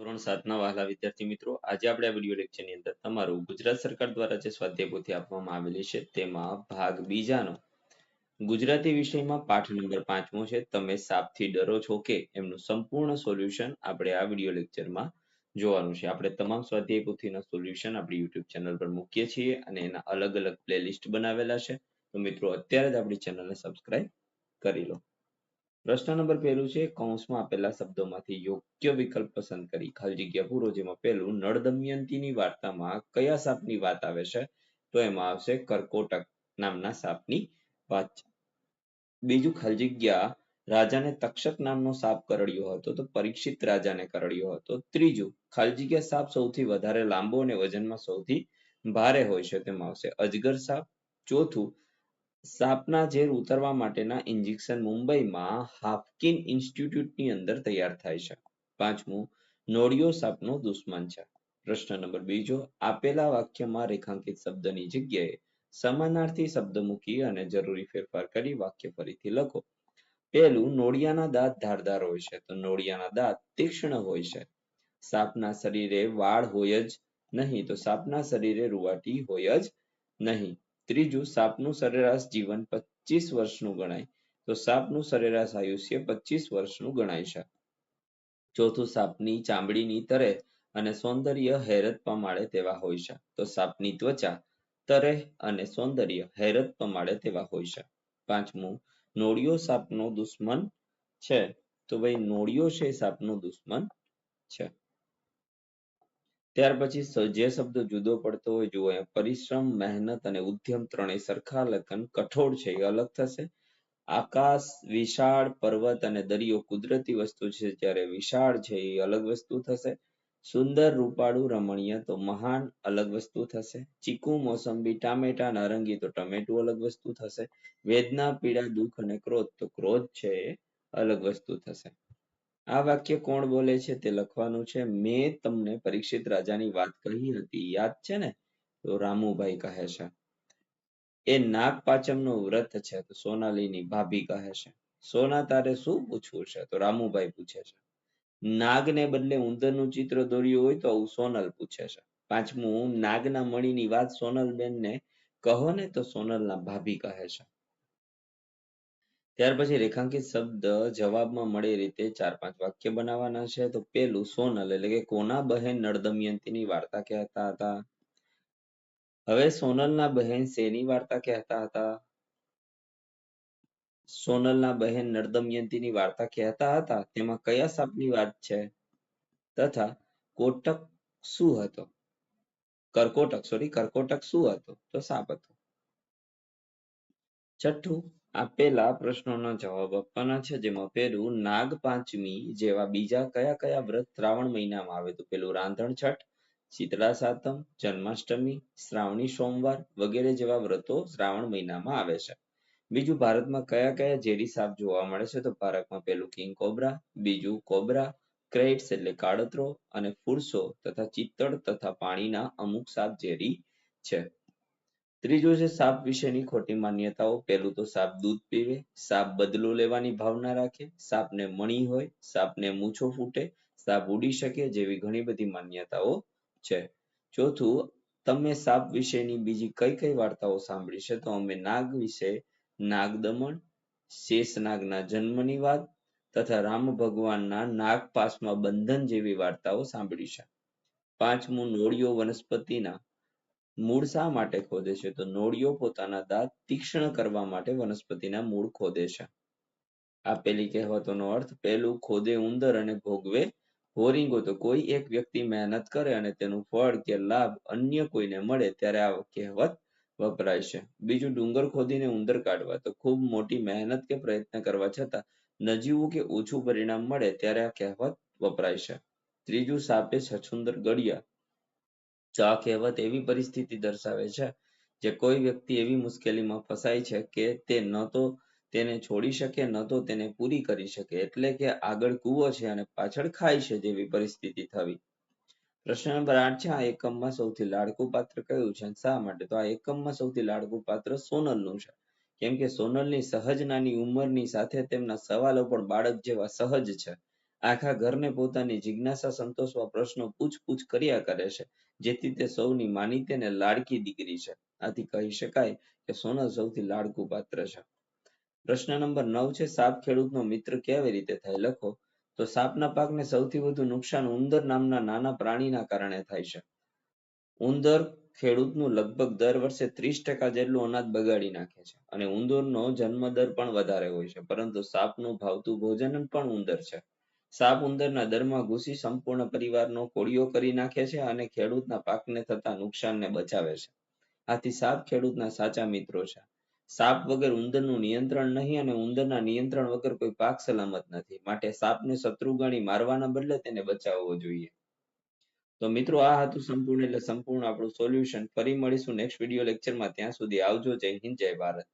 ધોરણ સાતના વહાલા વિદ્યાર્થી મિત્રો, આજે આપણે આ વીડિયો લેક્ચરની અંદર તમારું ગુજરાત સરકાર દ્વારા જે સ્વાધ્યાય પોથી આપવામાં આવેલી છે, તેમાં ભાગ બીજાનો. ગુજરાતી વિષયમાં પાઠ નંબર પાંચમો છે, તમે સાપથી ડરો છો કે? એમનું સંપૂર્ણ સોલ્યુશન આપણે આ વીડિયો લેક્ચરમાં જોવાનું છે. આપણે તમામ સ્વાધ્યાય પોથીના સોલ્યુશન આપણી યુટ્યુબ ચેનલ પર મૂકીએ છીએ અને એના અલગ અલગ પ્લેલિસ્ટ બનાવેલા છે. તો મિત્રો, અત્યારે જ આપણી ચેનલને સબસ્ક્રાઇબ કરી લો. પ્રશ્ન નંબર પહેલું છે, કૌંસમાં આપેલા શબ્દોમાંથી યોગ્ય વિકલ્પ પસંદ કરી. ખાલી જગ્યા પૂરો, જેમાં પહેલું નળ દમયંતીની વાર્તામાં કયા સાપની વાત આવે છે? તો એમાં આવશે કરકોટક નામના સાપની વાત. બીજું, ખાલી જગ્યા રાજાને તક્ષક નામનો સાપ કરડ્યો હતો, તો પરીક્ષિત રાજાને કરડ્યો હતો. ત્રીજું, ખાલી જગ્યા સાપ સૌથી વધારે લાંબો અને વજનમાં સૌથી ભારે હોય છે, તેમાં આવશે અજગર સાપ. ચોથું સાપના ઝેર ઉતરવા માટેના ઇન્જેક્શન મુંબઈમાં હાફકિન ઇન્સ્ટિટ્યૂટની અંદર તૈયાર થાય છે. પાંચમું, નોળિયો સાપનો દુશ્મન છે. પ્રશ્ન નંબર બીજો, આપેલા વાક્યમાં રેખાંકિત શબ્દની જગ્યાએ સમાનાર્થી શબ્દ મૂકી અને જરૂરી ફેરફાર કરી વાક્ય ફરીથી લખો. પહેલું, નોળિયાના દાંત ધારદાર હોય છે. તો નોળિયાના દાંત તીક્ષ્ણ હોય છે. સાપના શરીરે વાળ હોય જ નહીં. તો સાપના શરીરે રૂવાટી હોય જ નહીં. ત્રીજું, સાપનું સરેરાશ જીવન પચીસ વર્ષનું ગણાય. તો સાપનું સરેરાશ આયુષ્ય પચીસ વર્ષનું ગણાય છે. ચોથું, સાપની ચામડીની તરે અને સૌંદર્ય હેરત પમાડે તેવા હોય છે. તો સાપની ત્વચા તરે અને સૌંદર્ય હેરત પમાડે તેવા હોય છે. પાંચમું, નોળિયો સાપનો દુશ્મન છે. તો ભાઈ, નોળિયો છે સાપનો દુશ્મન છે. ત્યાર પછી જે શબ્દ જુદો પડતો હોય, જુઓ પરિશ્રમ, મહેનત અને ઉદ્યમ ત્રણેય સરખા લખન કઠોળ છે, એ અલગ થશે. આકાશ, વિશાળ, પર્વત અને દરિયો કુદરતી વસ્તુ છે, જ્યારે વિશાળ છે, એ અલગ વસ્તુ થશે. સુંદર, રૂપાળું, રમણીય, તો મહાન, અલગ વસ્તુ થશે. ચીકુ, મોસંબી, ટામેટા, નારંગી, તો ટમેટું અલગ વસ્તુ થશે. વેદના, પીડા, દુઃખ અને ક્રોધ, તો ક્રોધ છે, એ અલગ વસ્તુ થશે. આ વાક્ય કોણ બોલે છે તે લખવાનું છે? મેં તમને પરીક્ષિત રાજાની વાત કહી હતી. યાદ છે ને? તો રામુભાઈ કહે છે. એ નાગપાચમનું વ્રત છે, તો સોનાલીની ભાભી કહે છે. સોના તારે શું પૂછવું છે? તો રામુભાઈ પૂછે છે. નાગને બદલે ઉંદરનું ચિત્ર દોર્યું હોય તો આવું સોનલ પૂછે છે. પાંચમું, નાગના મણીની વાત સોનલબેનને કહો ને તો સોનલના ભાભી કહે છે. ત્યાર પછી રેખાંકિત શબ્દ જવાબમાં મળે રીતે ચાર પાંચ વાક્ય બનાવવાના છે. તો પેલું સોનલ એટલે કે કોના બહેન નળદમયંતીની વાર્તા કહેતા હતા? હવે સોનલના બહેન શેની વાર્તા કહેતા હતા? સોનલના બહેન નળદમયંતીની વાર્તા કહેતા હતા? તેમાં કયા સાપની વાત છે? તથા કોટક શું હતો? કરકોટક સોરી કરકોટક શું હતો? તો સાપ હતો. છઠ્ઠું આપેલા પ્રશ્નોના જવાબ આપવાના છે, જેમાં પહેલું, નાગ પાંચમી જેવા બીજા કયા કયા વ્રત શ્રાવણ મહિનામાં આવે? તો પેલું રાંધણ છઠ, શીતળા સાતમ, જન્માષ્ટમી, શ્રાવણી સોમવાર વગેરે જેવા વ્રતો શ્રાવણ મહિનામાં આવે છે. બીજું, ભારતમાં કયા કયા ઝેરી સાપ જોવા મળે છે? તો ભારતમાં પેલું કિંગ કોબરા, બીજું કોબરા ક્રેટ્સ એટલે કાળતરો અને ફુરસો તથા ચિત્તળ તથા પાણીના અમુક સાપ ઝેરી છે. ત્રીજું છે સાપ વિશેની ખોટી માન્યતાઓ. પહેલું તો સાપ દૂધ પીવે, સાપ બદલો લેવાની ભાવના રાખે, સાપને મણી હોય, સાપને મૂછો ફૂટે, સાપ ઉડી શકે જેવી ઘણી બધી માન્યતાઓ છે. ચોથું, તમે સાપ વિશેની બીજી કઈ કઈ વાર્તાઓ સાંભળી છે? તો અમે નાગ વિશે, નાગ નાગદમન શેષનાગના જન્મની વાત તથા રામ ભગવાનના નાગપાસમાં બંધન જેવી વાર્તાઓ સાંભળી છે. પાંચમું, નોળિયો વનસ્પતિના મૂળ શા માટે ખોદે છે? તો નોળિયો પોતાના દાંત તીક્ષ્ણ કરવા માટે વનસ્પતિના મૂળ ખોદે છે. આપેલી કહેવતોનો અર્થ પહેલું ખોદે ઉંદર અને ભોગવે હોરિંગો. તો કોઈ એક વ્યક્તિ મહેનત કરે અને તેનું ફળ કે લાભ અન્ય કોઈને મળે, ત્યારે આ કહેવત વપરાય છે. બીજું, ડુંગર ખોદીને ઉંદર કાઢવા. તો ખૂબ મોટી મહેનત કે પ્રયત્ન કરવા છતાં નજીવું કે ઓછું પરિણામ મળે, ત્યારે આ કહેવત વપરાય છે. ત્રીજું, સાપે છછુંદર ગળ્યા. આ કહેવત એવી પરિસ્થિતિ દર્શાવે છે જે કોઈ વ્યક્તિ એવી મુશ્કેલીમાં ફસાય છે કે તે ન તો તેને છોડી શકે, ન તો તેને પૂરી કરી શકે. એટલે કે આગળ કૂવો છે અને પાછળ ખાય છે જેવી પરિસ્થિતિ થવી. પ્રશ્ન નંબર આઠ છે, આ એકમમાં સૌથી લાડકું પાત્ર કયું છે શા માટે? તો આ એકમમાં સૌથી લાડકું પાત્ર સોનલનું છે. કેમ કે સોનલની સહજ નાની ઉંમરની સાથે તેમના સવાલો પણ બાળક જેવા સહજ છે. આખા ઘરને પોતાની જિજ્ઞાસા સંતોષવા પ્રશ્નો પૂછપૂછ કર્યા કરે છે, જેથી તે સૌની માનીતી અને લાડકી દીકરી છે. આથી કહી શકાય કે સોનલ સૌથી લાડકું પાત્ર છે. પ્રશ્ન નંબર નવ છે, સાપ ખેડૂતનો મિત્ર કેવી રીતે થાય? લખો. તો સાપના પાકને સૌથી વધુ નુકસાન ઉંદર નામના નાના પ્રાણીના કારણે થાય છે. ઉંદર ખેડૂતનું લગભગ દર વર્ષે ત્રીસ ટકા જેટલું અનાજ બગાડી નાખે છે અને ઉંદરનો જન્મદર પણ વધારે હોય છે, પરંતુ સાપનું ભાવતું ભોજન પણ ઉંદર છે. સાપ ઉંદરના દરમાં ઘૂસી સંપૂર્ણ પરિવારનો કોળિયો કરી નાખે છે અને ખેડૂતના પાકને થતા નુકસાનને બચાવે છે. આથી સાપ ખેડૂતના સાચા મિત્રો છે. સાપ વગર ઉંદરનું નિયંત્રણ નહીં અને ઉંદરના નિયંત્રણ વગર કોઈ પાક સલામત નથી. માટે સાપને શત્રુ ગણી મારવાના બદલે તેને બચાવવો જોઈએ. તો મિત્રો, આ હતું સંપૂર્ણ એટલે સંપૂર્ણ આપણું સોલ્યુશન ફરી મળીશું નેક્સ્ટ વીડિયો લેક્ચરમાં ત્યાં સુધી આવજો. જય હિન્દ, જય ભારત.